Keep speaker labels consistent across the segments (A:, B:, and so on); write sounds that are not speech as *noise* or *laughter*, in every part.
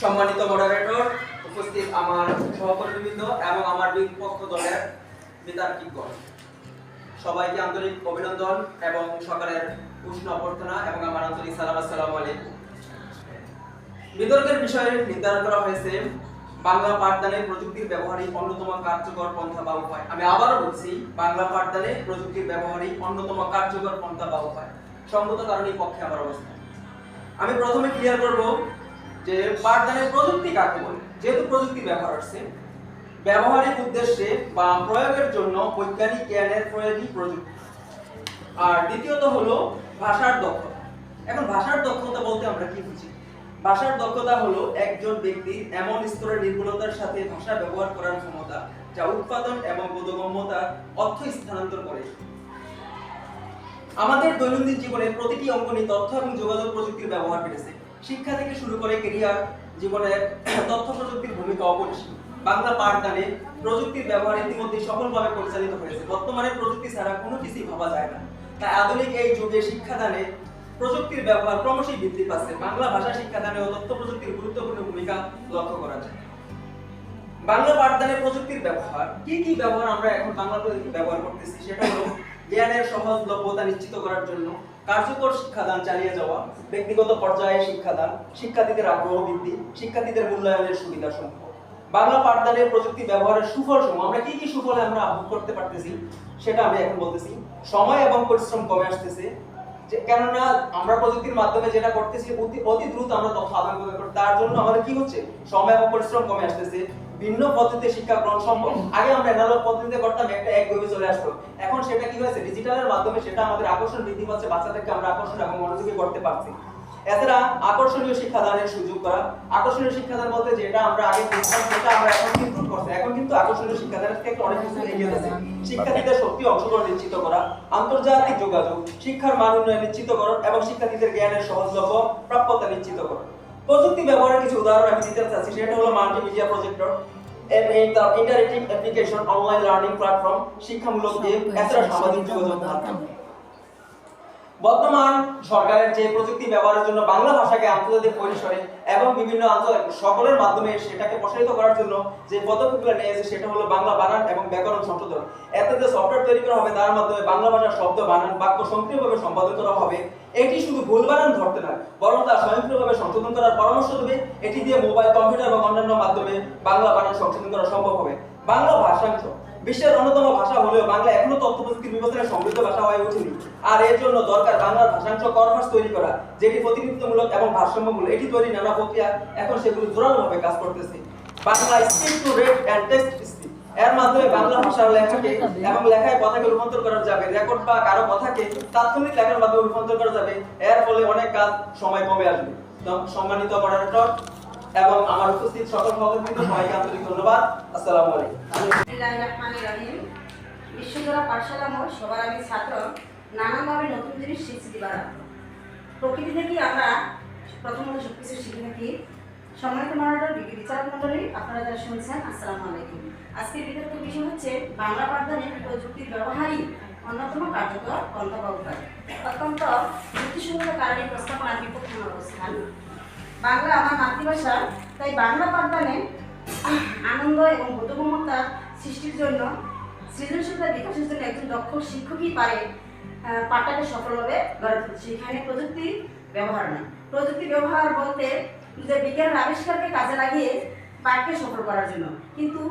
A: সম্মানিত মডারেটর উপস্থিত আমার সহকর্মীবৃন্দ এবং আমার বিপক্ষ দলের বিতার্কিকগণ সবাইকে আন্তরিক অভিনন্দন এবং সকালের উষ্ণ অভ্যর্থনা এবং আমার আন্তরিক সালাম, আসসালামু আলাইকুম। বিতর্কের বিষয়ে নির্ধারণ করা হয়েছে, বাংলা পাঠদানে প্রযুক্তির ব্যবহারই অন্যতম কার্যকর পন্থা বা উপায়। আমি আবারও বলছি, বাংলা পাঠদানে প্রযুক্তির ব্যবহারই অন্যতম কার্যকর পন্থা বা উপায়। সঙ্গত কারণে পক্ষে আমার অবস্থান। আমি প্রথমে ক্লিয়ার করব যে পাঠদানের প্রযুক্তি কাকে বলে? যেহেতু প্রযুক্তি ব্যবহার হচ্ছে, ব্যবহারিক উদ্দেশ্যে বা প্রয়োগের জন্য বৈজ্ঞানিক জ্ঞানের প্রয়োগই প্রযুক্তি। আর দ্বিতীয়ত হলো ভাষার দক্ষতা। এখন ভাষার দক্ষতা বলতে আমরা কি বুঝি? ভাষার দক্ষতা হলো একজন ব্যক্তির এমন স্তরের নির্ভুলতার সাথে ভাষা ব্যবহার করার ক্ষমতা যা উৎপাদন এবং বোধগম্যতা অর্থ স্থানান্তর করে। আমাদের দৈনন্দিন জীবনের প্রতিটি অঙ্গনে তথ্য এবং যোগাযোগ প্রযুক্তির ব্যবহার বেড়েছে। শিক্ষা থেকে শুরু করে কেরিয়ার জীবনের *clears throat* তথ্য প্রযুক্তির ভূমিকা অপরিসীম। বাংলা পাঠদানে প্রযুক্তির ব্যবহার ইতিমধ্যে সফলভাবে পরিচালিত হয়েছে। বর্তমানে প্রযুক্তি ছাড়া কোনো কিছুই ভাবা যায় না। তাই আধুনিক এই যুগে শিক্ষাদানে প্রযুক্তির ব্যবহার ক্রমশই বৃদ্ধি পাচ্ছে। বাংলা ভাষা শিক্ষাদানে ও তথ্য প্রযুক্তির গুরুত্বপূর্ণ ভূমিকা লক্ষ্য করা যায়। বাংলা পাঠদানে প্রযুক্তির ব্যবহার, কি কি ব্যবহার আমরা এখন বাংলা প্রযুক্তি ব্যবহার করতেছি সেটা হলো জ্ঞানের সহজলভ্যতা নিশ্চিত করার জন্য কার্যকর শিক্ষাদান চালিয়ে যাওয়া, ব্যক্তিগত পর্যায়ে শিক্ষাদান, শিক্ষার্থীদের আগ্রহ বৃদ্ধি, শিক্ষার্থীদের মূল্যায়নের সুবিধা সমূহ। বাংলা পাঠদানে প্রযুক্তি ব্যবহারের সুফল সমূহ, আমরা কি কি সুফলে আমরা ভোগ করতে পারতেছি সেটা আমি এখন বলতেছি। সময় এবং পরিশ্রম কমে আসতেছে, যে কেননা আমরা প্রযুক্তির মাধ্যমে যেটা করতেছি, অতি অতি দ্রুত আমরা তথ্য আদান প্রদান করি তার জন্য আমাদের কি হচ্ছে? সময় এবং পরিশ্রম কমে আসতেছে। ভিন্ন পদ্ধতিতে শিক্ষা গ্রহণ সম্ভব। আগে আমরা অ্যানালগ পদ্ধতিতে করতাম, একটা এক ভাবে চলে আসতো। এখন সেটা কি হয়েছে? ডিজিটালের মাধ্যমে সেটা আমাদের আকর্ষণ বৃদ্ধি পাচ্ছে, বাচ্চাদেরকে আমরা আকর্ষণ এবং মনোযোগী করতে পারছি। এছাড়া আকর্ষণীয় শিক্ষাদানের সুযোগ করা। আকর্ষণীয় শিক্ষাদান বলতে যেটা আমরা আগে করতাম সেটা আমরা এখন কিন্তু করছি। এখন কিন্তু আকর্ষণীয় শিক্ষাদানের থেকে অনেক কিছু এগিয়ে গেছে শিক্ষার্থীদের শক্তি অংশগ্রহণ নিশ্চিত করা, আন্তর্জাতিক যোগাযোগ, শিক্ষার মান উন্নয়ন নিশ্চিতকরণ এবং শিক্ষার্থীদের জ্ঞানের সহজলভ্য প্রাপ্যতা নিশ্চিতকরণ প্রযুক্তি ব্যবহারের কিছু উদাহরণ আমি দিতে চাচ্ছি, সেটা হলো multimedia projector interactive application online learning platform শিক্ষামূলক গেম এছাড়া সামাজিক যোগাযোগ মাধ্যম। বর্তমান সরকারের যে প্রযুক্তি ব্যবহারের জন্য বাংলা ভাষাকে আন্তর্জাতিক পরিসরে এবং বিভিন্ন আন্তর্জাতিক সকলের মাধ্যমে সেটাকে প্রসারিত করার জন্য যে পদক্ষেপগুলো নিয়েছে, সেটা হলো বাংলা বানান এবং ব্যাকরণ সংশোধন। এতে যে সফটওয়্যার তৈরি করা হবে, তার মাধ্যমে বাংলা ভাষার শব্দ বানান, বাক্য সক্রিয়ভাবে সম্পাদন করা হবে। এটি শুধু ভুল বানান ধরতে নয়, বরং তা স্বয়ংক্রিয়ভাবে সংশোধন করার পরামর্শ দেবে। এটি দিয়ে মোবাইল কম্পিউটার এবং অন্যান্য মাধ্যমে বাংলা বানান সংশোধন করা সম্ভব হবে। বাংলা ভাষাংশ বিশ্বের অন্যতম ভাষা হলেও বাংলা এখনও তথ্য প্রযুক্তির বিবেচনায় সমৃদ্ধ ভাষা হয়ে ওঠেনি। আর এর জন্য দরকার বাংলার ভাষাংশ কর্মাস তৈরি করা, যেটি প্রতিনিধিত্বমূলক এবং ভারসাম্যমূলক। এটি তৈরি নানা প্রক্রিয়া, এখন সেগুলো জোরালোভাবে কাজ করতেছে। Bangla speak to read and text speak এর মাধ্যমে বাংলা ভাষার লেখাকে এবং লেখায় কথাকে রূপান্তর করা যাবে। রেকর্ড বা কারও কথাকে তাৎক্ষণিক লেখার মাধ্যমে রূপান্তর করা যাবে। এর ফলে অনেক কাজ সময় কমে আসবে। সম্মানিত মডারেটর এবং আমার উপস্থিত সকল সহকর্মীদের সবাইকে আন্তরিক ধন্যবাদ। আসসালামু আলাইকুম।
B: বিশ্বজোড়া পাঠশালা মোট সবার আমি ছাত্র, নানানভাবে নতুন জিনিস শিখছি দিবার প্রকৃতি থেকে আমরা প্রথমত সব কিছু শিখে থাকি। সম্মানিত মন্ডল বিচারক মন্ডলী আপনারা যারা শুনছেন, আসসালামু আলাইকুম। আজকের বিতর্ক বিষয় হচ্ছে বাংলা পাঠদানে প্রযুক্তির ব্যবহারই অন্যতম কার্যকর বা উপায়। অত্যন্ত যুক্তিসঙ্গত কারণে প্রস্তাবনার বিপক্ষে আমার অবস্থান বাংলা আমার মাতৃভাষা, তাই বাংলা পাঠদানে আনন্দ এবং বোধগম্যতা সৃষ্টির জন্য সৃজনশীলতা বিকাশের জন্য একজন দক্ষ শিক্ষকই পারে পাঠটাকে সফলভাবে গড়ে তুলতে। সেখানে প্রযুক্তি ব্যবহার নয়। প্রযুক্তি ব্যবহার বলতে যে বিজ্ঞানের আবিষ্কারকে কাজে লাগিয়ে পাঠকে সফল করার জন্য। কিন্তু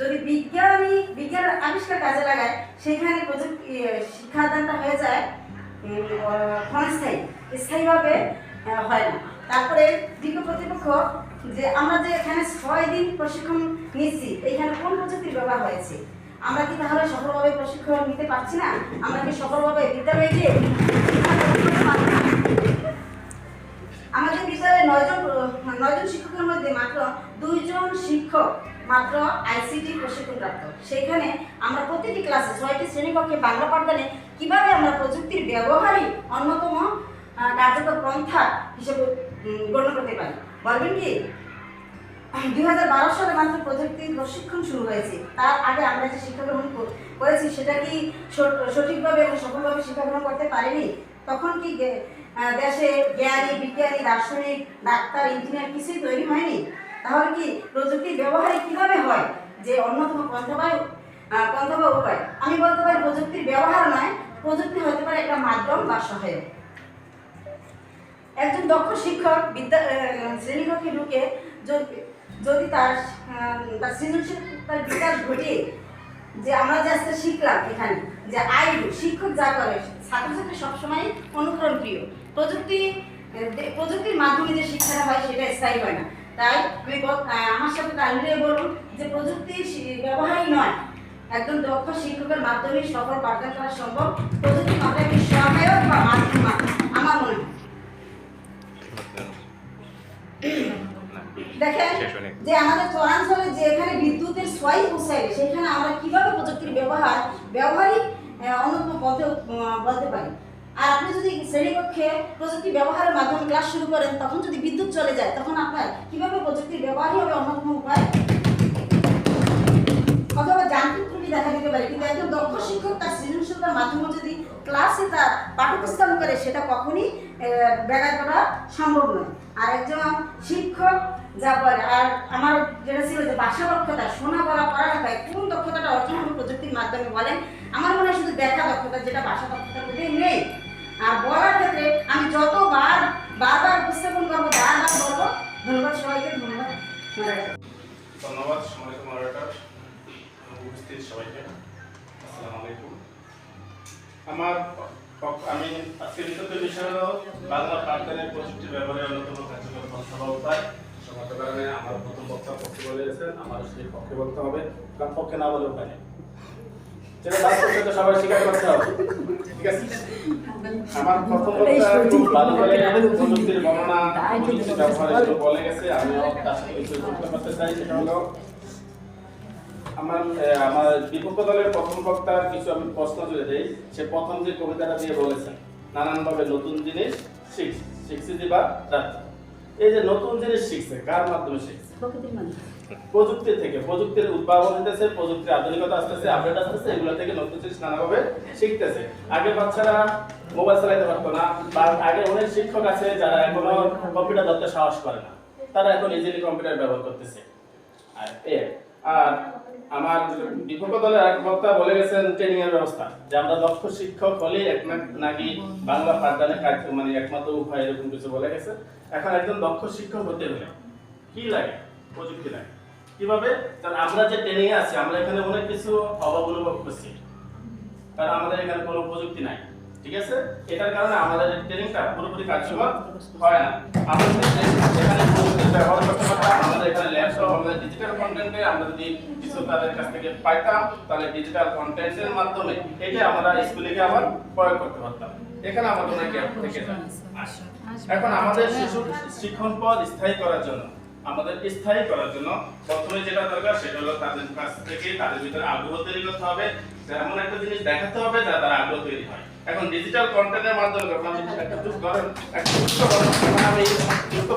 B: যদি বিজ্ঞানী বিজ্ঞানের আবিষ্কার কাজে লাগায়, সেখানে প্রযুক্তি শিক্ষাদানটা হয়ে যায় ক্ষণস্থায়ী, স্থায়ীভাবে হয় না। তারপরে বিজ্ঞ কর্তৃপক্ষ যে আমরা যে এখানে ছয় দিন প্রশিক্ষণ নিচ্ছি, এইখানে কোন প্রযুক্তির ব্যবহার হয়েছে? আমরা কি তাহলে সফলভাবে প্রশিক্ষণ নিতে পারছি না? আমরা কি সফলভাবে বিদ্যালয়ে গিয়ে আমাদের বিদ্যালয়ে নয়জন নয়জন শিক্ষকের মধ্যে মাত্র দুইজন শিক্ষক, মাত্র আইসিটি প্রশিক্ষণ প্রাপ্ত সেখানে আমরা প্রতিটি ক্লাসে, ছয়টি শ্রেণীকক্ষে বাংলা পাঠদানে কীভাবে আমরা প্রযুক্তির ব্যবহারই অন্যতম কার্যকর পন্থা হিসেবে গণ্য করতে পারি। বলবেন কি? দুই হাজার বারো সালে মাত্র প্রযুক্তির প্রশিক্ষণ শুরু হয়েছে। তার আগে আমরা যে শিক্ষা গ্রহণ করেছি সেটা কি সঠিকভাবে এবং সফলভাবে শিক্ষা গ্রহণ করতে পারিনি? তখন কি দেশে জ্ঞানী বিজ্ঞানী দার্শনিক ডাক্তার ইঞ্জিনিয়ার কিছুই তৈরি হয়নি? তাহলে কি প্রযুক্তির ব্যবহার কীভাবে হয় যে অন্যতম পন্থা বা আহ, পন্থা উপায়। আমি বলতে পারি প্রযুক্তির ব্যবহার নয় প্রযুক্তি হতে পারে একটা মাধ্যম বা সহায়ক। একজন দক্ষ শিক্ষক বিদ্যা শ্রেণীকক্ষে ঢুকে যদি যদি তার আহ, তার বিকাশ ঘটিয়ে যে আমরা যে আজকে শিখলাম এখানে যে আইডু শিক্ষক যা করে ছাত্রছাত্রী সবসময় অনুকরণ প্রিয়। প্রযুক্তি প্রযুক্তির মাধ্যমে যে শিক্ষাটা হয় সেটা স্থায়ী হয় না। তাই আমি আমার সাথে তালিয়ে বলুন যে প্রযুক্তির শি- ব্যবহারই নয়। একজন দক্ষ শিক্ষকের মাধ্যমে সফল পাঠদান করা সম্ভব। প্রযুক্তি মাত্র একটি সহায়ক বা মাধ্যম আমার মনে হয়। দেখেন যে আমাদের চরাঞ্চলে যে এখানে বিদ্যুতের সোয়াই পৌঁছায় সেখানে আমরা কীভাবে প্রযুক্তির ব্যবহার ব্যবহারিক অন্যতম পথে বলতে পারি? আর আপনি যদি শ্রেণীকক্ষে প্রযুক্তি ব্যবহারের মাধ্যমে ক্লাস শুরু করেন তখন যদি বিদ্যুৎ চলে যায় তখন আপনার কীভাবে প্রযুক্তির ব্যবহারই হবে অন্যতম উপায়? অথবা যান্ত্রিক ত্রুটি দেখা দিতে পারে কিন্তু একজন দক্ষ শিক্ষক তার সৃজনশীলতার মাধ্যমে যদি ক্লাসে তার পাঠ করে সেটা কখনই ব্যাঘাত করা সম্ভব নয়। আর একজন শিক্ষক যা বলে। আর আমার যেটা ছিল যে ভাষা দক্ষতা, শোনা বলা পড়ালেখায় কোন দক্ষতাটা অর্জন হবে প্রযুক্তির মাধ্যমে বলেন? আমার মনে হয় শুধু দেখা দক্ষতা, যেটা ভাষা দক্ষতার মধ্যে নেই। আর বলার ক্ষেত্রে আমি যতবার, বারবার উপস্থাপন করব, বারবার বলব, ধন্যবাদ সবাইকে, ধন্যবাদ ধন্যবাদ,
C: সম্মানিত মডারেটর উপস্থিত সবাইকে। আমার আমি আজকে বিষয় হলো বাংলা পাঠদানের প্রযুক্তি ব্যবহারের অন্যতম কার্যকর পন্থা উপায়। সমাজ আমার প্রথম বক্তা পক্ষে বলেছেন আমার সেই পক্ষে বলতে হবে কারণ পক্ষে না বলে উপায় নেই। যেটা লাস্ট পর্যন্ত সবাই স্বীকার করতে হবে। ঠিক আছে? আমার প্রথম বক্তা খুব ভালো করে প্রযুক্তির বর্ণনা প্রযুক্তির ব্যবহার এগুলো বলে গেছে আমিও তার সাথে কিছু যুক্ত করতে চাই সেটা হলো আমার আমার বিপক্ষ দলের প্রথম বক্তার কিছু আমি প্রশ্ন তুলে দেই। সে প্রথম যে কবিতাটা দিয়ে বলেছেন নানানভাবে নতুন জিনিস শিখ শিখছি দিবা যাত্রা এই যে নতুন জিনিস শিখছে কার মাধ্যমে শিখছে? প্রযুক্তি থেকে প্রযুক্তির উদ্ভাবন হতেছে প্রযুক্তির আধুনিকতা আসতেছে আপডেট আসতেছে এগুলো থেকে নতুন জিনিস নানাভাবে শিখতেছে। আগে বাচ্চারা মোবাইল চালাইতে পারতো না বা আগে অনেক শিক্ষক আছে যারা এখনও কম্পিউটার ধরতে সাহস করে না। তারা এখন ইজিলি কম্পিউটার ব্যবহার করতেছে। আর এ আর আমার বিপক্ষ দলের এক বক্তা বলে গেছেন ট্রেনিং এর ব্যবস্থা, যে আমরা দক্ষ শিক্ষক হলে নাকি বাংলা পাঠদানের কাজ মানে একমাত্র উপায় এরকম কিছু বলে গেছে। এখন একজন দক্ষ শিক্ষক হতে হলে কি লাগে? প্রযুক্তি লাগে। কীভাবে? কারণ আমরা যে ট্রেনিং এ আছি, আমরা এখানে অনেক কিছু অভাব অনুভব করছি। কারণ আমাদের এখানে কোনো প্রযুক্তি নাই, ঠিক আছে? এটার কারণে আমাদের ট্রেনিংটা পুরোপুরি কার্যকর হয় না। আমাদের এখানে প্রযুক্তির ব্যবহার করতে পারতাম আমাদের এখানে ল্যাব সহ আমাদের ডিজিটাল কন্টেন্টে আমরা যদি কিছু তাদের কাছ থেকে পাইতাম, তাহলে ডিজিটাল কন্টেন্টের মাধ্যমে আমরা স্কুলে গিয়ে আবার প্রয়োগ করতে পারতাম। এখানে থেকে এখন আমাদের শিক্ষণ পদ স্থায়ী করার জন্য, আমাদের স্থায়ী করার জন্য প্রথমে যেটা দরকার সেটা হলো তাদের কাছ থেকে তাদের ভিতরে আগ্রহ তৈরি করতে হবে। এমন একটা জিনিস দেখাতে হবে যা তারা আগ্রহ তৈরি হয়। এখন ডিজিটাল কন্টেন্টের মাধ্যমে যখন আমি একটা যুগ ধরেন একটা যুক্ত আমি যুক্ত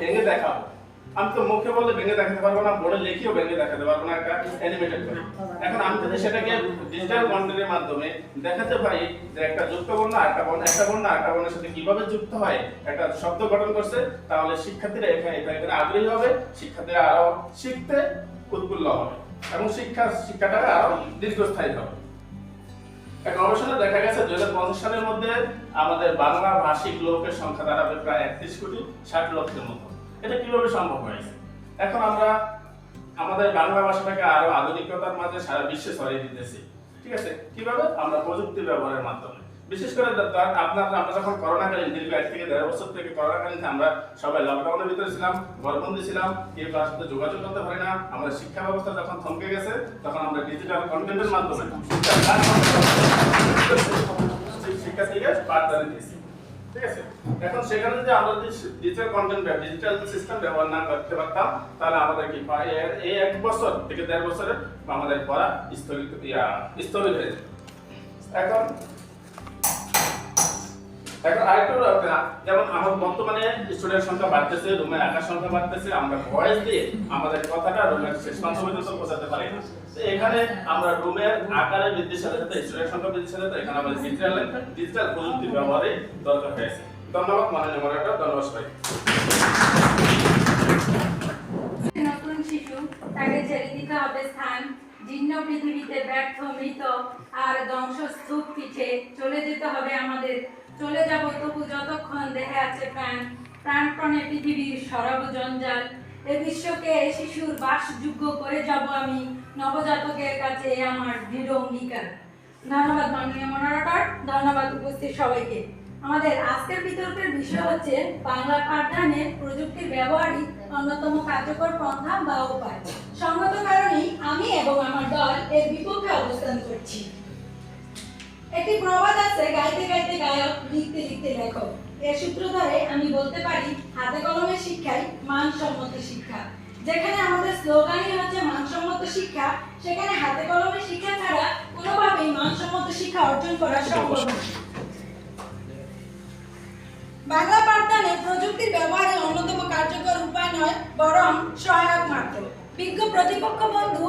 C: ভেঙে দেখাবো। আমি তো মুখে বলে ভেঙে দেখাতে পারব না, বোর্ডে লিখেও ভেঙে দেখাতে পারব না, একটা অ্যানিমেটেড করে। এখন আমি যদি সেটাকে ডিজিটাল কন্টেন্টের মাধ্যমে দেখাতে পারি যে একটা যুক্ত বর্ণ একটা বর্ণ একটা বর্ণ একটা বর্ণের সাথে কীভাবে যুক্ত হয়, একটা শব্দ গঠন করছে, তাহলে শিক্ষার্থীরা এখানে এখানে আগ্রহী হবে, শিক্ষার্থীরা আরও শিখতে উৎফুল্ল হবে এবং শিক্ষা, শিক্ষাটা আরও দীর্ঘস্থায়ী হবে। এক গবেষণা দেখা গেছে দুই হাজার পঞ্চাশ সালের মধ্যে আমাদের বাংলা ভাষিক লোকের সংখ্যা দাঁড়াবে প্রায় একত্রিশ কোটি, ষাট লক্ষের মতো। এটা কীভাবে সম্ভব হয়েছে? এখন আমরা আমাদের বাংলা ভাষাটাকে আরও আধুনিকতার মাঝে সারা বিশ্বে ছড়িয়ে দিতেছি। ঠিক আছে? কীভাবে? আমরা প্রযুক্তি ব্যবহারের মাধ্যমে। বিশেষ করে আপনার, আমরা যখন করোনাকালীন দীর্ঘ এক থেকে দেড় বছর থেকে করোনাকালীন আমরা সবাই লকডাউনের ভিতরে ছিলাম ঘরবন্দি ছিলাম, কেউ কার সাথে যোগাযোগ করতে পারি না। আমাদের শিক্ষা ব্যবস্থা যখন থমকে গেছে, তখন আমরা ডিজিটাল কন্টেন্টের মাধ্যমে শিক্ষার্থীকে পাঠদানে দিয়েছি ঠিক আছে? এখন সেখানে যদি আমরা যদি ডিজিটাল কন্টেন্ট ডিজিটাল সিস্টেম ব্যবহার না করতে পারতাম, তাহলে আমাদের কি এই এক বছর থেকে দেড় বছরে আমাদের পড়া স্থগিত স্থগিত হয়ে যেত এখন এখন আরেকটু যেমন আমার বর্তমানে স্টুডেন্ট সংখ্যা বাড়তেছে, রুমের আকার সংখ্যা বাড়তেছে, আমরা ভয়েস দিয়ে আমাদের কথাটা রুমের শেষ পর্যন্ত পৌঁছাতে পারি। তো এখানে আমরা রুমের আকারের বৃদ্ধির সাথে সাথে স্টুডেন্ট সংখ্যা বৃদ্ধির সাথে সাথে এখানে আমাদের ডিজিটাল ডিজিটাল ব্যবহারে দরকার হয়েছে। ধন্যবাদ মাননীয় ধন্যবাদ সবাই
D: তাকে ছেড়ে দিতে হবে স্থান, জীর্ণ পৃথিবীতে ব্যর্থ, মৃত, আর পিঠে চলে যেতে হবে আমাদের চলে যাব তবু যতক্ষণ দেহে আছে প্রাণ প্রাণপণে পৃথিবীর সরব জঞ্জাল। এ বিশ্বকে শিশুর বাসযোগ্য করে যাব আমি, নবজাতকের কাছে আমার দৃঢ় অঙ্গীকার। ধন্যবাদ মাননীয় মনোরটার, ধন্যবাদ উপস্থিত সবাইকে। আমাদের আজকের বিতর্কের বিষয় হচ্ছে, বাংলা পাঠদানে প্রযুক্তির ব্যবহারই অন্যতম কার্যকর পন্থা বা উপায়। সঙ্গত কারণেই আমি এবং আমার দল এর বিপক্ষে অবস্থান করছি। একটি প্রবাদ আছে গাইতে গাইতে গায়ক লিখতে লিখতে লেখক। এর সূত্র ধরে আমি বলতে পারি হাতে কলমের শিক্ষাই মানসম্মত শিক্ষা। যেখানে আমাদের স্লোগানই হচ্ছে মানসম্মত শিক্ষা সেখানে হাতে কলমের শিক্ষা ছাড়া কোনোভাবেই মানসম্মত শিক্ষা অর্জন করা সম্ভব নয়। বাংলা পাঠদানে প্রযুক্তির ব্যবহারে অন্যতম কার্যকর উপায় নয় বরং সহায়ক মাত্র। বিজ্ঞ প্রতিপক্ষ বন্ধু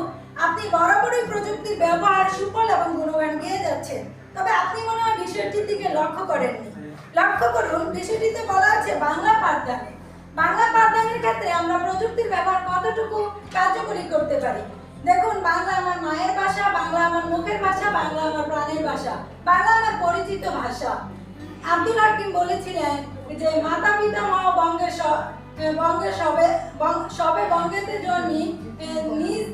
D: আপনি বরাবরই প্রযুক্তির ব্যবহার সুফল এবং গুণগান গিয়ে যাচ্ছেন। তবে আপনি মনে হয় বিষয়টির দিকে লক্ষ্য করেননি। লক্ষ্য করুন, বিষয়টিতে বলা আছে বাংলা পাঠদানে। বাংলা পাঠদানের ক্ষেত্রে আমরা প্রযুক্তির ব্যবহার কতটুকু কার্যকরী করতে পারি? দেখুন, বাংলা আমার মায়ের ভাষা, বাংলা আমার মুখের ভাষা, বাংলা আমার প্রাণের ভাষা, বাংলা আমার পরিচিত ভাষা। আব্দুল হাকিম বলেছিলেন যে, মাতা পিতা মা বঙ্গের বঙ্গের সবে সবে বঙ্গেতে জন্মি নিজ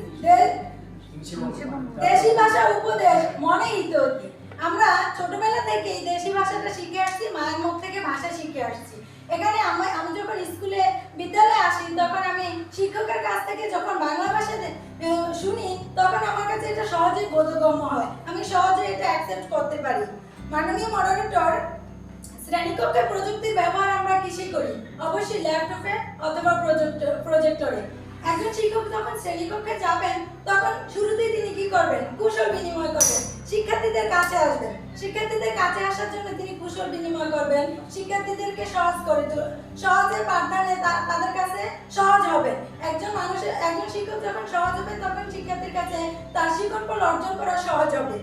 D: দেশি ভাষা উপদেশ মনে ইতোতি আমরা ছোটবেলা থেকেই দেশি ভাষাটা শিখে আসছি, মায়ের মুখ থেকে ভাষা শিখে আসছি। এখানে আমি আমি যখন স্কুলে বিদ্যালয়ে আসি, তখন আমি শিক্ষকের কাছ থেকে যখন বাংলা ভাষাতে শুনি, তখন আমার কাছে এটা সহজেই বোধগম্য হয়। আমি সহজে এটা অ্যাকসেপ্ট করতে পারি। মাননীয় মডারেটর শ্রেণীকক্ষে প্রযুক্তির ব্যবহার আমরা কিসে করি? অবশ্যই ল্যাপটপে অথবা প্রজেক্টরে একজন শিক্ষক যখন শ্রেণীকক্ষে যাবেন তখন শুরুতেই তিনি কি করবেন? কুশল বিনিময় করবেন। শিক্ষার্থীদের কাছে আসবেন। শিক্ষার্থীদের কাছে আসার জন্য তিনি কুশল বিনিময় করবেন। শিক্ষার্থীদেরকে সহজ করে সহজে পাঠদানে তাদের কাছে সহজ হবে। একজন মানুষের, একজন শিক্ষক যখন সহজ হবে, তখন শিক্ষার্থীর কাছে তার শিক্ষণ অর্জন করা সহজ হবে।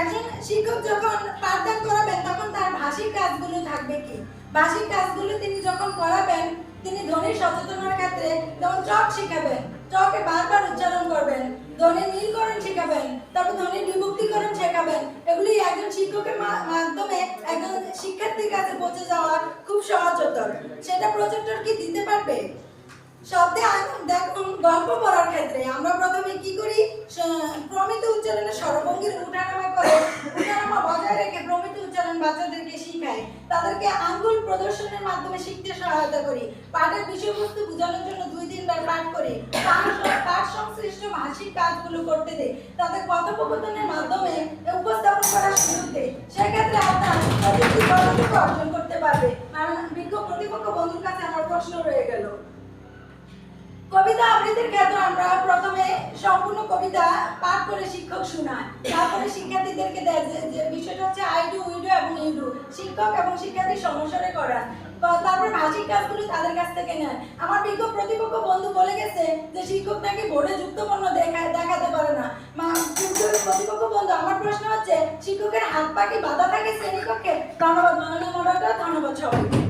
D: একজন শিক্ষক যখন পাঠদান করাবেন, তখন তার ভাষিক কাজগুলো থাকবে কি? ভাষিক কাজগুলো তিনি যখন করাবেন তিনি ধ্বনি সচেতনার ক্ষেত্রে যেমন চক শিখাবেন চকে বারবার উচ্চারণ করবেন ধ্বনি নীলকরণ শেখাবেন, তারপর ধ্বনি বিভক্তিকরণ শেখাবেন, এগুলি একজন শিক্ষকের মাধ্যমে একজন শিক্ষার্থীর কাছে পৌঁছে যাওয়া খুব সহজতর সেটা প্রজেক্টর কি দিতে পারবে? শব্দে গল্প পড়ার ক্ষেত্রে আমরা প্রথমে কি করি? প্রমিত উচ্চারণে স্বরভঙ্গির উঠানামা করে, উঠানামা বজায় রেখে প্রমিত উচ্চারণ বাচ্চাদেরকে শিখাই। তাদেরকে আঙ্গুল প্রদর্শনের মাধ্যমে শিখতে সহায়তা করি। পাঠের বিষয়বস্তু বোঝানোর জন্য দুই তিনবার পাঠ করি। পাঠ সংশ্লিষ্ট ভাষিক কাজগুলো করতে দেয় তাদের কথোপকথনের মাধ্যমে উপস্থাপন করার সুযোগ দেই। সেক্ষেত্রে আপনার অর্জন করতে পারবে। কারণ বিজ্ঞ প্রতিপক্ষ বন্ধুর কাছে আমার প্রশ্ন রয়ে গেল। কবিতা আবৃত্তির ক্ষেত্রে আমরা প্রথমে সম্পূর্ণ কবিতা পাঠ করে শিক্ষক শোনায় তারপরে শিক্ষার্থীদেরকে দেয় যে- বিষয়টা হচ্ছে আই ডু উই এবং ইউ ডু শিক্ষক এবং শিক্ষার্থী সমস্যারে করা তারপর ভাষিক কাজগুলো তাদের কাছ থেকে নেয়। আমার বিজ্ঞ প্রতিপক্ষ বন্ধু বলে গেছে যে, শিক্ষক নাকি বোর্ডে যুক্তপন্ন দেখায়, দেখাতে পারে না। প্রতিপক্ষ বন্ধু, আমার প্রশ্ন হচ্ছে, শিক্ষকের হাত পা বাধা থাকে শ্রেণীকক্ষে? ধন্যবাদ মাননীয় মডারেটর ধন্যবাদ সবাইকে।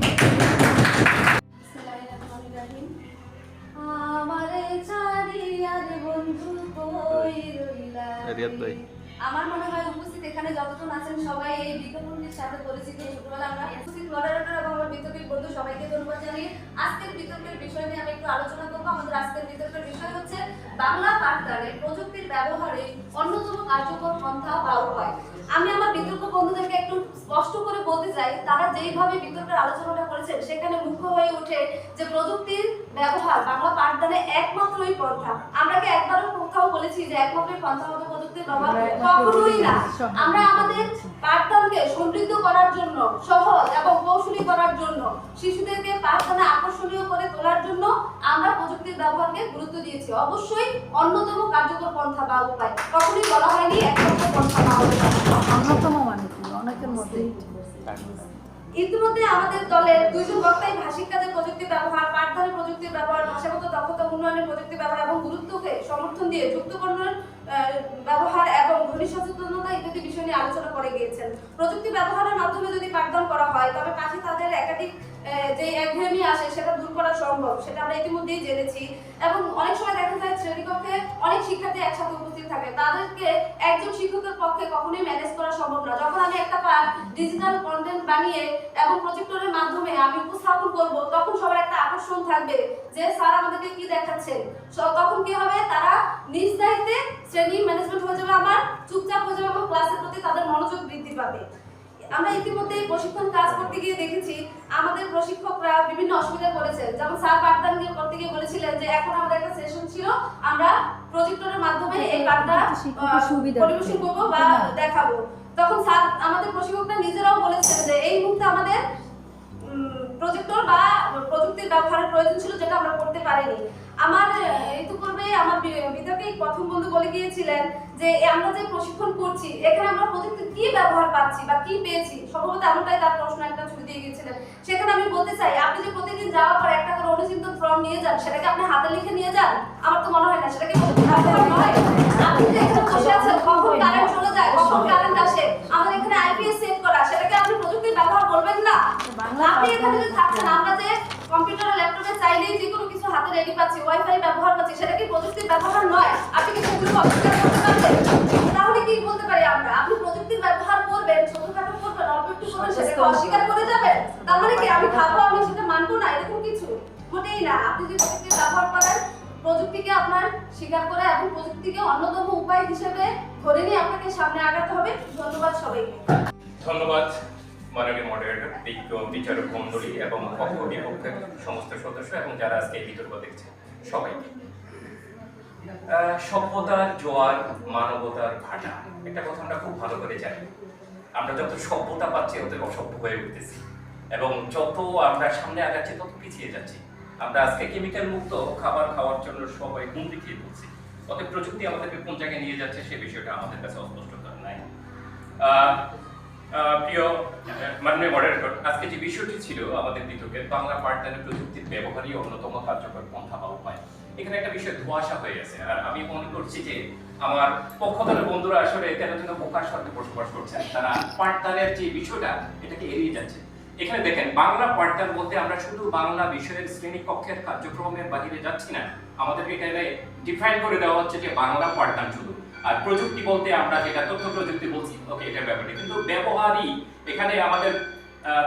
E: আমারে ছাড়িয়ার বন্ধু কই রইলা আমার মনে হয় উপস্থিত এখানে যতজন আছেন সবাই এই বিজ্ঞাপনটির সাথে পরিচিত। ছোটবেলা আমরা আমার বিতর্কের বন্ধু সবাইকে ধন্যবাদ জানিয়ে আজকের বিতর্কের বিষয় নিয়ে আমি একটু আলোচনা করব। আমাদের আজকের বিতর্কের বিষয় হচ্ছে বাংলা পাঠদানে প্রযুক্তির ব্যবহারে অন্যতম কার্যকর পন্থা বা উপায়। আমি আমার বিতর্ক বন্ধুদেরকে একটু স্পষ্ট করে বলতে চাই, তারা যেইভাবে বিতর্কের আলোচনাটা করেছেন, সেখানে মুখ্য হয়ে ওঠে যে প্রযুক্তির ব্যবহার বাংলা পাঠদানে একমাত্রই পন্থা। আমরা কি একবারও কোথাও বলেছি যে একমাত্রই পন্থা হবে প্রযুক্তির কখনোই না। আমরা আমাদের পাঠদানকে সমৃদ্ধ করার জন্য সহজ এবং কৌশলী করার জন্য শিশুদেরকে পাঠদানে আকর্ষণীয় করে তোলার জন্য আমরা প্রযুক্তির ব্যবহারকে গুরুত্ব দিয়েছি। অবশ্যই অন্যতম কার্যকর পন্থা বা উপায়। কখনোই বলা হয়নি একমাত্র পন্থা বা
F: অন্যতম মানে অনেকের মধ্যে
E: ইতিমধ্যে আমাদের দলের দুইজন বক্তাই ভাষিক কাজে প্রযুক্তি ব্যবহার পাঠদানে প্রযুক্তির ব্যবহার ভাষাগত দক্ষতা উন্নয়নে প্রযুক্তি ব্যবহার এবং গুরুত্বকে সমর্থন দিয়ে যুক্তকরণের আহ, ব্যবহার এবং ধ্বনি সচেতনতা ইত্যাদি বিষয় নিয়ে আলোচনা করে গিয়েছেন। প্রযুক্তি ব্যবহারের মাধ্যমে যদি পাঠদান করা হয়, তবে পাশে তাদের একাধিক যে একঘেয়েমি আসে সেটা দূর করা সম্ভব, সেটা আমরা ইতিমধ্যেই জেনেছি। এবং অনেক সময় দেখা যায় শ্রেণীকক্ষে অনেক শিক্ষার্থী একসাথে উপস্থিত থাকে। তাদেরকে একজন শিক্ষকের পক্ষে কখনোই ম্যানেজ করা সম্ভব না। যখন আমি একটা ডিজিটাল এবং প্রজেক্টরের মাধ্যমে আমি উপস্থাপন করব তখন সবার একটা আকর্ষণ থাকবে যে স্যার আমাদেরকে কি দেখাচ্ছেন। তখন কি হবে? তারা নিজ দায়িত্বে শ্রেণি ম্যানেজমেন্ট হয়ে যাবে আমার চুপচাপ হয়ে যাবে এবং ক্লাসের প্রতি তাদের মনোযোগ বৃদ্ধি পাবে। আমরা ইতিমধ্যে প্রশিক্ষণ কাজ করতে গিয়ে দেখেছি আমাদের প্রশিক্ষকরা বিভিন্ন অসুবিধা পড়েছেন। যেমন স্যার পাঠদান করতে গিয়ে বলেছিলেন যে এখন আমাদের একটা সেশন ছিল আমরা প্রজেক্টরের মাধ্যমে এই পাঠটা পরিবেশন করব বা দেখাবো। তখন স্যার আমাদের প্রশিক্ষকরা নিজেরাও বলেছেন যে এই মুহূর্তে আমাদের প্রজেক্টর বা প্রযুক্তির ব্যবহারের প্রয়োজন ছিল যেটা আমরা করতে পারিনি। আমার ইতিপূর্বে আমার বি- বিতর্কে প্রথম বন্ধু বলে গিয়েছিলেন যে আমরা যে প্রশিক্ষণ করছি, এখানে আমরা প্রযুক্তি কি ব্যবহার পাচ্ছি বা কি পেয়েছি? সম্ভবত এমনটাই তার প্রশ্ন একটা ছবি দিয়ে গিয়েছিলেন। সেখানে আমি বলতে চাই, আপনি যে প্রতিদিন যাওয়ার পর একটা করে অনুচিন্তন ফর্ম নিয়ে যান, সেটাকে আপনি হাতে লিখে নিয়ে যান? আমার তো মনে হয় না, সেটাকে আপনি যে এখানে বসে আছেন, কখন চলে যায় কখন কারেন্ট আসে? আমাদের এখানে আইপিএস সেট করা সেটাকে আপনি প্রযুক্তির ব্যবহার করবেন না? আপনি এখানে যে থাকছেন আমরা যে কম্পিউটার ল্যাপটপে চাইলেই যে কোনো কিছু হাতে রেডি পাচ্ছি ওয়াইফাই ব্যবহার পাচ্ছি সেটা কি প্রযুক্তির ব্যবহার নয়? আপনি কি সেগুলো অস্বীকার করতে পারবেন তাহলে কি বলতে পারি আমরা? আপনি প্রযুক্তির ব্যবহার করবেন ছোটখাটো করবেন অল্প একটু করবেন সেটাকে অস্বীকার করে যাবেন? তার মানে কি আমি খাব আমি সেটা মানবো না এরকম কিছু? মোটেই না। আপনি যে প্রযুক্তির ব্যবহার করেন প্রযুক্তিকে আপনার স্বীকার করে এবং প্রযুক্তিকে অন্যতম উপায় হিসেবে ধরে নিয়ে আপনাকে সামনে আগাতে হবে। ধন্যবাদ সবাইকে।
F: ধন্যবাদ, মাননীয় মডারেটর বিজ্ঞ, বিচারক মণ্ডলী এবং পক্ষ বিপক্ষের সমস্ত সদস্য এবং যারা আজকে এই বিতর্ক দেখছে, সবাইকে। সভ্যতার জোয়ার, মানবতার ভাটা, একটা কথা আমরা খুব ভালো করে জানি। আমরা যত সভ্যতা পাচ্ছি তত অসভ্য হয়ে উঠতেছি। এবং যত আমরা সামনে আগাচ্ছি, তত পিছিয়ে যাচ্ছি। আমরা আজকে কেমিক্যাল মুক্ত খাবার খাওয়ার জন্য সবাই হুমকি খেয়ে তুলছি অতএব প্রযুক্তি আমাদেরকে কোন জায়গায় নিয়ে যাচ্ছে সে বিষয়টা আমাদের কাছে অস্পষ্টতা নাই। প্রিয় মাননীয় মডারেটর আজকে যে বিষয়টি ছিল আমাদের বিতর্কে, বাংলা প্রযুক্তির ব্যবহারই অন্যতম কার্যকর পন্থা বা উপায়। এখানে একটা বিষয় ধোঁয়াশা হয়ে গেছে। আর আমি মনে করছি যে আমার পক্ষদানের বন্ধুরা আসলে কেন যেন বোকার সাথে বসবাস করছেন। তারা পাঠদানের যে বিষয়টা, এটাকে এড়িয়ে যাচ্ছে। এখানে দেখেন, বাংলা পাঠদান বলতে আমরা শুধু বাংলা বিষয়ের শ্রেণীকক্ষের কার্যক্রমের বাহিরে যাচ্ছি না। আমাদেরকে এখানে ডিফাইন করে দেওয়া হচ্ছে যে বাংলা পাঠদান শুধু। আর প্রযুক্তি বলতে আমরা যেটা তথ্য প্রযুক্তি বলছি ওকে এটা ব্যাপারটা। কিন্তু ব্যবহারই, এখানে আমাদের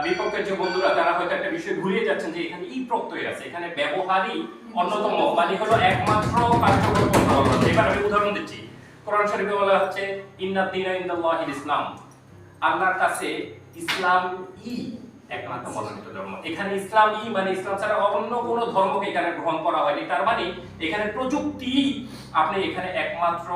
F: বিপক্ষের যে বন্ধুরা, তারা হয়তো একটা বিষয় ভুলিয়ে যাচ্ছেন যে এখানে ই প্রত্যয় আছে। এখানে ব্যবহারই অন্যতম মানে হলো একমাত্র কার্যকর পন্থা এবার আমি উদাহরণ দিচ্ছি। কোরআন শরীফে বলা হচ্ছে ইন্না দিনা ইন্দাল্লাহিল ইসলাম। আল্লাহর কাছে ইসলাম ই একমাত্র মনোনীত ধর্ম। এখানে ইসলামই মানে ইসলাম ছাড়া অন্য কোনো ধর্মকে এখানে গ্রহণ করা হয়নি। তার মানে এখানে প্রযুক্তি আপনি এখানে একমাত্র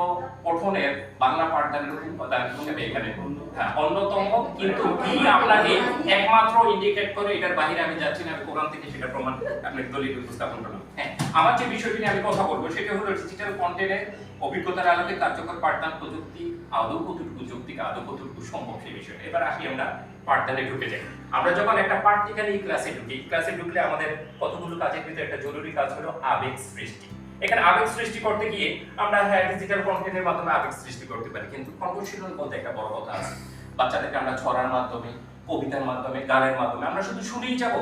F: পঠনের বাংলা পাঠদানের উপাদান হিসেবে এখানে হ্যাঁ, অন্যতম। কিন্তু কি আপনাকে একমাত্র ইন্ডিকেট করে এটার বাহিরে আমি যাচ্ছি না কোরআন থেকে সেটা প্রমাণ আপনি দলিল উপস্থাপন করলাম হ্যাঁ আমার যে বিষয়টি নিয়ে আমি কথা বলব সেটা হলো ডিজিটাল কন্টেন্টের অভিজ্ঞতার আলোকে কার্যকর পাঠদান প্রযুক্তি, আদৌ কতটুকু যৌক্তিক, আদৌ কতটুকু সম্ভব সেই বিষয়টা এবার আসি আমরা পাঠদানে ঢুকে যাই। আমরা যখন একটা প্র্যাকটিক্যালি ক্লাসে ঢুকি ক্লাসে ঢুকলে আমাদের কতগুলো কাজের ভিতরে একটা জরুরি কাজ হলো আবেগ সৃষ্টি। এখানে আবেগ সৃষ্টি করতে গিয়ে আমরা হ্যাঁ ডিজিটাল কন্টেন্টের মাধ্যমে আবেগ সৃষ্টি করতে পারি। কিন্তু কণ্ঠশীলন বলতে একটা বড় কথা আছে। বাচ্চাদেরকে আমরা ছড়ার মাধ্যমে, কবিতার মাধ্যমে, গানের মাধ্যমে আমরা শুধু শুনেই যাব।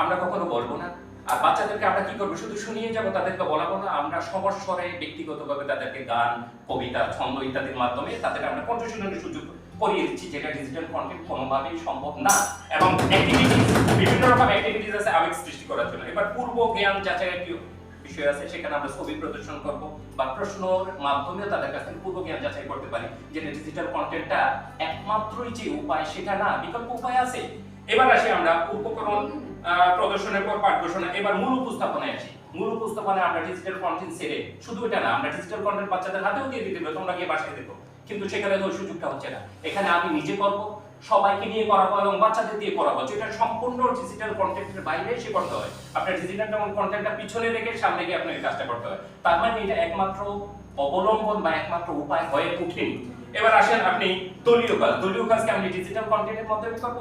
F: আমরা কখনো বলব না। আর বাচ্চাদেরকে আমরা কি করব? শুধু শুনিয়ে যাব, তাদেরকে বলাবো না। আমরা সমস্বরে ব্যক্তিগতভাবে তাদেরকে গান, কবিতা, ছন্দ ইত্যাদির মাধ্যমে তাদের আমরা কণ্ঠশীলনের সুযোগ করিয়ে দিচ্ছি, যেটা ডিজিটাল কন্টেন্ট কোনোভাবেই সম্ভব না। এবং বিভিন্ন রকম অ্যাক্টিভিটিস আছে আবেগ সৃষ্টি করার জন্য। এবার পূর্ব জ্ঞান যাচাইয়ের কি বিষয় আছে, সেখানে আমরা ছবি প্রদর্শন করব বা প্রশ্নর মাধ্যমে তাদের কাছ থেকে পূর্ব জ্ঞান যাচাই করতে পারি, যেটা ডিজিটাল কন্টেন্টটা একমাত্রই যে উপায়, সেটা না, বিকল্প উপায় আছে। এবার আসি আমরা উপকরণ প্রদর্শনের পর পাঠ ঘোষণা। এবার মূল উপস্থাপনায় আসি। মূল উপস্থাপনায় আমরা ডিজিটাল কন্টেন্ট ছেড়ে, শুধু এটা না, আমরা ডিজিটাল কন্টেন্ট বাচ্চাদের হাতেও দিয়ে দিতে পারি তোমরা গিয়ে বাসায় দেখো। কিন্তু সেখানে ওই সুযোগটা হচ্ছে না। এখানে আমি নিজে করব, সবাইকে নিয়ে করাবো এবং বাচ্চাদের দিয়ে করাবো। যেটা সম্পূর্ণ ডিজিটাল কন্টেন্টের বাইরে এসে করতে হয়। আপনার ডিজিটাল কন্টেন্টটা পিছনে রেখে সামনে গিয়ে আপনাকে কাজটা করতে হয়। তার মানে এটা একমাত্র অবলম্বন বা একমাত্র উপায় হয়ে ওঠেনি। এবার আসেন আপনি দলীয় কাজ। দলীয় কাজকে আমি ডিজিটাল কন্টেন্টের মাধ্যমে করব?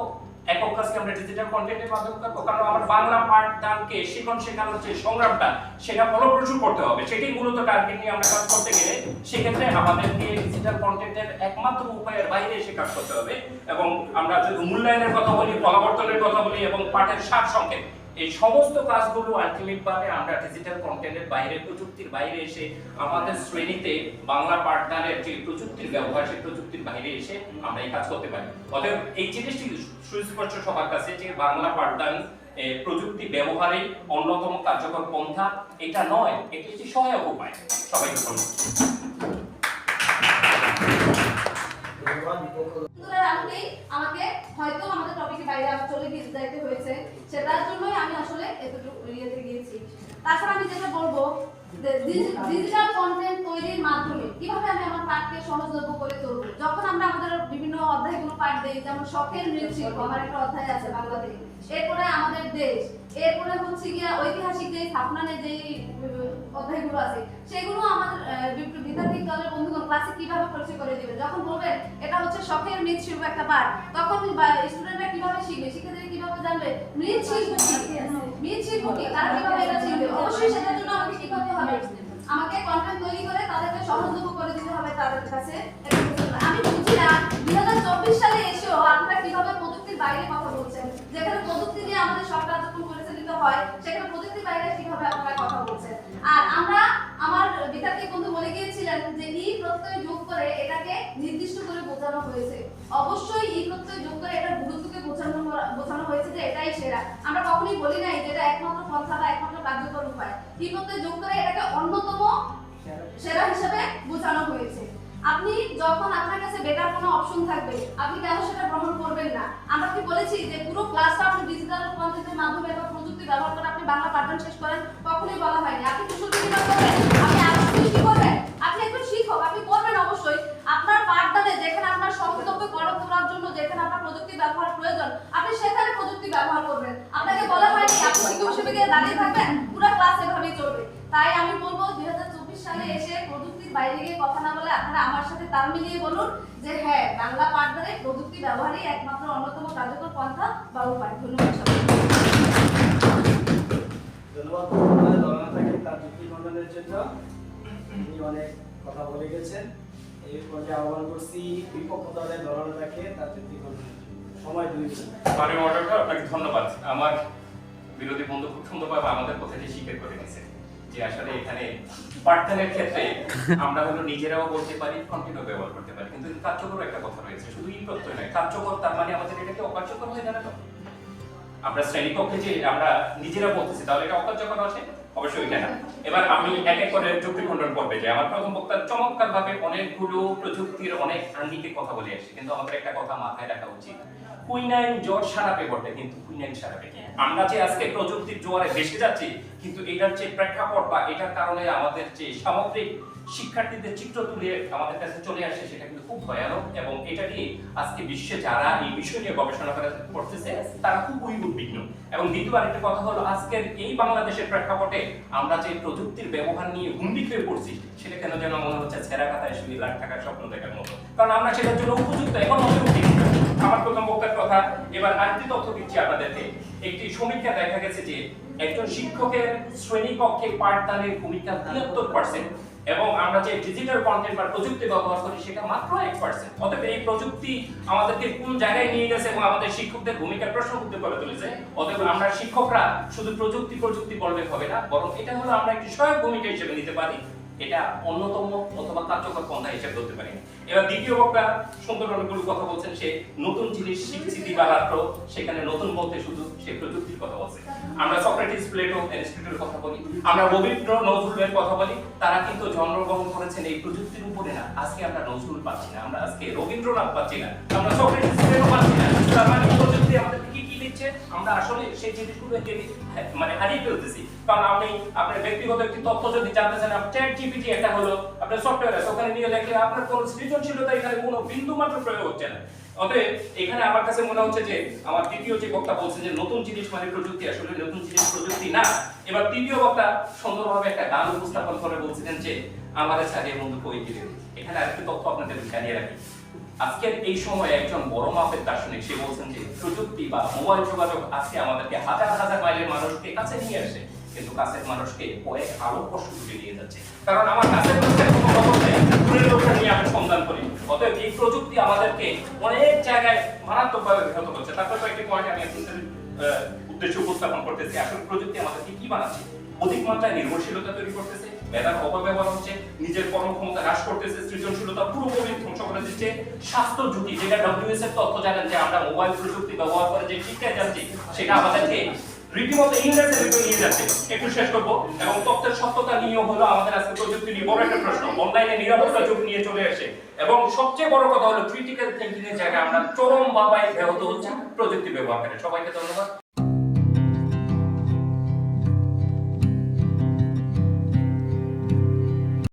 F: একক কাজকে আমরা ডিজিটাল কন্টেন্টের মাধ্যমে করব। কারণ আমার বাংলা পাঠদানকে শিখন শেখানোর যে সংগ্রামটা, সেটা ফলপ্রসূ করতে হবে। সেটাই মূলত টার্গেট নিয়ে আমরা কাজ করতে গেলে সেক্ষেত্রে আমাদেরকে ডিজিটাল কন্টেন্টের একমাত্র উপায়ের বাইরে এসে কাজ করতে হবে। এবং আমরা যদি মূল্যায়নের কথা বলি, ফলাবর্তনের কথা বলি এবং পাঠের সার সংক্ষেপ এই সমস্ত কাজগুলো আলটিমেট ভাবে আমরা ডিজিটাল কন্টেন্টের বাইরে প্রযুক্তির বাইরে এসে আমাদের শ্রেণীতে বাংলা পাঠদানের যে প্রযুক্তির ব্যবহার সেই প্রযুক্তির বাইরে এসে আমরা এই কাজ করতে পারি। অতএব এই জিনিসটি সুস্পষ্ট সবার কাছে যে বাংলা পাঠদান প্রযুক্তি ব্যবহারেই অন্যতম কার্যকর পন্থা এটা নয় এটি একটি সহায়ক উপায়। সবাইকে ধন্যবাদ।
E: আমাকে হয়তো আমাদের টপিকের বাইরে চলে গিয়ে যাইতে হয়েছে। সেটার জন্যই আমি আসলে এতটুকু ইয়েতে গিয়েছি। তারপর আমি যেটা বলব ডিজিটাল কন্টেন্ট তৈরির মাধ্যমে কীভাবে আমি আমার পাঠকে সহজলভ্য করে যখন আমরা আমাদের বিভিন্ন অধ্যায়গুলো পাঠ দিই, যেমন শখের নৃত্যশিল্প আমার একটা অধ্যায় আছে বাংলাতে। এরপরে আমাদের দেশ, এরপরে হচ্ছে গিয়া ঐতিহাসিক যে যে অধ্যায়গুলো আছে, সেগুলো বিদ্যার্থী দলের বন্ধুগণ ক্লাসে কীভাবে পরিচয় করে দিবে? যখন বলবেন, এটা হচ্ছে শখের মৃৎশিল্প একটা পাঠ, তখন স্টুডেন্টরা কীভাবে শিখবে? শিক্ষার্থীরা কীভাবে জানবে? মৃৎশিল্প কি মৃৎশিল্প তারা কীভাবে এটা চিনবে অবশ্যই সেটার জন্য আমাকে কি করতে হবে আমাকে কন্টেন্ট তৈরি করে তাদেরকে সহযোগ করে দিতে হবে তাদের কাছে। আমি বুঝি না, দুই হাজার চব্বিশ সালে এসেও আপনারা কীভাবে প্রযুক্তির বাইরে কথা বলছেন যেখানে প্রযুক্তি দিয়ে আমাদের সব কার্যক্রম অবশ্যই ই প্রত্যয় করে এটার গুরুত্বকে বোঝানো হয়েছে যে এটাই সেরা। আমরা কখনোই বলি নাই যে একমাত্র পন্থা একমাত্র কার্যকর উপায়। ই প্রত্যয় যোগ করে এটাকে অন্যতম সেরা হিসেবে বোঝানো হয়েছে। আপনি যখন আপনার কাছে বেটার কোনো অপশন থাকবে, আপনি কেন সেটা গ্রহণ করবেন না? আমরা কি বলেছি যে পুরো ক্লাসটা আপনি ডিজিটাল কন্টেন্টের মাধ্যমে বা প্রযুক্তি ব্যবহার করে আপনি বাংলা পাঠদান শেষ করেন, কখনোই বলা হয়নি। আপনি কুশল আপনি আরও সৃষ্টি করবেন আপনি একজন শিক্ষক আপনি করবেন অবশ্যই আপনার পাঠদানে যেখানে আপনার তোলার জন্য যেখানে আপনার প্রযুক্তি ব্যবহার প্রয়োজন, আপনি সেখানে প্রযুক্তি ব্যবহার করবেন। আপনাকে বলা হয়নি, আপনি শিক্ষক হিসেবে গিয়ে দাঁড়িয়ে থাকবেন? পুরো ক্লাস এভাবেই চলবে। তাই আমি বলব দুই সালে এসে প্রযুক্তির বাইরে গিয়ে কথা না বলে আপনারা আমার সাথে তাল মিলিয়ে বলুন যে হ্যাঁ বাংলা পাঠদানে প্রযুক্তি ব্যবহারই একমাত্র অন্যতম কার্যকর পন্থা বা উপায়। ধন্যবাদ।
G: ধন্যবাদ তার যুক্তি খণ্ডনের জন্য। তিনি অনেক কথা বলে গেছেন। এই আহ্বান করছি
F: ধন্যবাদ। আমার বিরোধী বন্ধু খুব আমাদের স্বীকার করে যে আসলে এখানে ক্ষেত্রে আমরা নিজেরাও বলতে পারি ব্যবহার করতে পারি। কিন্তু একটা কথা রয়েছে শুধু ই প্রত্যয় নয় মানে আমাদের আমরা শ্রেণীকক্ষে যে আমরা নিজেরা বলতেছি, তাহলে এটা অকার্যকর আছে অবশ্যই এটা না এবার আমি এক এক করে যুক্তি খণ্ডন করবে যে আমার প্রথম বক্তা চমৎকার ভাবে অনেকগুলো প্রযুক্তির অনেক আঙ্গিকে কথা বলে আসছে, কিন্তু আমাদের একটা কথা মাথায় রাখা উচিত। কুইনাইন জ্বর সারাবে বটে, কিন্তু কুইনাইন সারাবে আমরা যে আজকে প্রযুক্তির জোয়ারে ভেসে যাচ্ছি, কিন্তু এটার যে প্রেক্ষাপট বা এটার কারণে আমাদের যে সামগ্রিক শিক্ষার্থীদের চিত্র তুলে আমাদের কাছে চলে আসে, সেটা কিন্তু খুব ভয়ানক এবং এটা নিয়ে আজকে বিশ্বে যারা এই বিষয় নিয়ে গবেষণা করে করতেছে, তারা খুবই উদ্বিগ্ন এবং দ্বিতীয় আরেকটা কথা হলো, আজকের এই বাংলাদেশের প্রেক্ষাপটে আমরা যে প্রযুক্তির ব্যবহার নিয়ে হুমকি হয়ে পড়ছি, সেটা কেন যেন মনে হচ্ছে ছেঁড়া খাতায় শুধু লাখ টাকার স্বপ্ন দেখার মতো। কারণ আমরা সেটার জন্য উপযুক্ত, এখন আমার প্রথম বক্তার কথা, এবার আরেকটি তথ্য দিচ্ছি আপনাদেরকে। একটি সমীক্ষা দেখা গেছে যে, একজন শিক্ষকের শ্রেণীকক্ষে পাঠদানের ভূমিকা তিয়াত্তর পার্সেন্ট এবং আমরা যে ডিজিটাল কন্টেন্ট বা প্রযুক্তি ব্যবহার করি, সেটা মাত্র এক পার্সেন্ট অতএব এই প্রযুক্তি আমাদেরকে কোন জায়গায় নিয়ে গেছে এবং আমাদের শিক্ষকদের ভূমিকার প্রশ্ন করতে করে তুলেছে, অতএব আমরা শিক্ষকরা শুধু প্রযুক্তি প্রযুক্তি বললে হবে না, বরং এটা হলো আমরা একটি সহায়ক ভূমিকা হিসেবে নিতে পারি। এটা অন্যতম অথবা কার্যকর পন্থা হিসেবে ধরতে পারি। এবার দ্বিতীয় বক্তা সুন্দর অনেকগুলো কথা বলছেন, সে নতুন জিনিস শিখছি দিবারাত্র, সেখানে নতুন বলতে শুধু সে প্রযুক্তির কথা বলছে। আমরা সক্রেটিস প্লেটো এরিস্টটলের কথা বলি, আমরা রবীন্দ্র নজরুলের কথা বলি, তারা কিন্তু জন্মগ্রহণ করেছেন এই প্রযুক্তির উপরে না, আজকে আমরা নজরুল পাচ্ছি না, আমরা আজকে রবীন্দ্রনাথ পাচ্ছি না, আমরা সক্রেটিস প্লেটো পাচ্ছি না, তার মানে প্রযুক্তি আমাদের কি কি দিচ্ছে, আমরা আসলে সেই জিনিসগুলোকে মানে হারিয়ে ফেলতেছি। কারণ আপনি আপনার ব্যক্তিগত একটি তথ্য যদি জানতে চান আপনি চ্যাট জিপিটি একটা হলো আপনার সফটওয়্যার আছে ওখানে নিয়ে দেখলে আপনার কোনো সৃজনশীলতা এখানে কোনো বিন্দু মাত্র প্রয়োগ হচ্ছে না। অতএব এখানে আমার কাছে মনে হচ্ছে যে আমার দ্বিতীয় যে বক্তা বলছে যে নতুন জিনিস মানে প্রযুক্তি, আসলে নতুন জিনিস প্রযুক্তি না। এবার তৃতীয় বক্তা সুন্দরভাবে একটা গান উপস্থাপন করে বলছিলেন যে, আমাদের সাথে বন্ধু কই দিলেন এখানে আরেকটি তথ্য আপনাদের জানিয়ে রাখি। আজকের এই সময়ে একজন বড় মাপের দার্শনিক, সে বলছেন যে, প্রযুক্তি বা মোবাইল যোগাযোগ আজকে আমাদেরকে হাজার হাজার মাইলের মানুষকে কাছে নিয়ে আসে। কিন্তু কাছের মানুষকে কয়েক আলো কষ্ট নিয়ে যাচ্ছে। কারণ আমার কাছের অধিক মাত্রায় নির্ভরশীলতা তৈরি করতেছে নিজের কর্মক্ষমতা হ্রাস করতেছে, সৃজনশীলতা পুরোপুরি ধ্বংস করে দিচ্ছে। স্বাস্থ্য ঝুঁকি, যেটা তথ্য জানেন যে আমরা মোবাইল প্রযুক্তি ব্যবহার করে যে শিক্ষায় যাচ্ছি, সেটা আমাদেরকে রীতিমতো ইংরেজের ভিতরে নিয়ে যাচ্ছে। একটু শেষ করব। এবং তথ্যের সত্যতা নিয়েও হলো আমাদের আজকে প্রযুক্তি নিয়ে বড় একটা প্রশ্ন। অনলাইনে নিরাপত্তা যুগ নিয়ে চলে আসে এবং সবচেয়ে বড় কথা হলো ক্রিটিক্যাল থিঙ্কিং এর জায়গায় আমরা চরম বাবায় ব্যাহত হচ্ছে প্রযুক্তি ব্যবহার করে। সবাইকে ধন্যবাদ।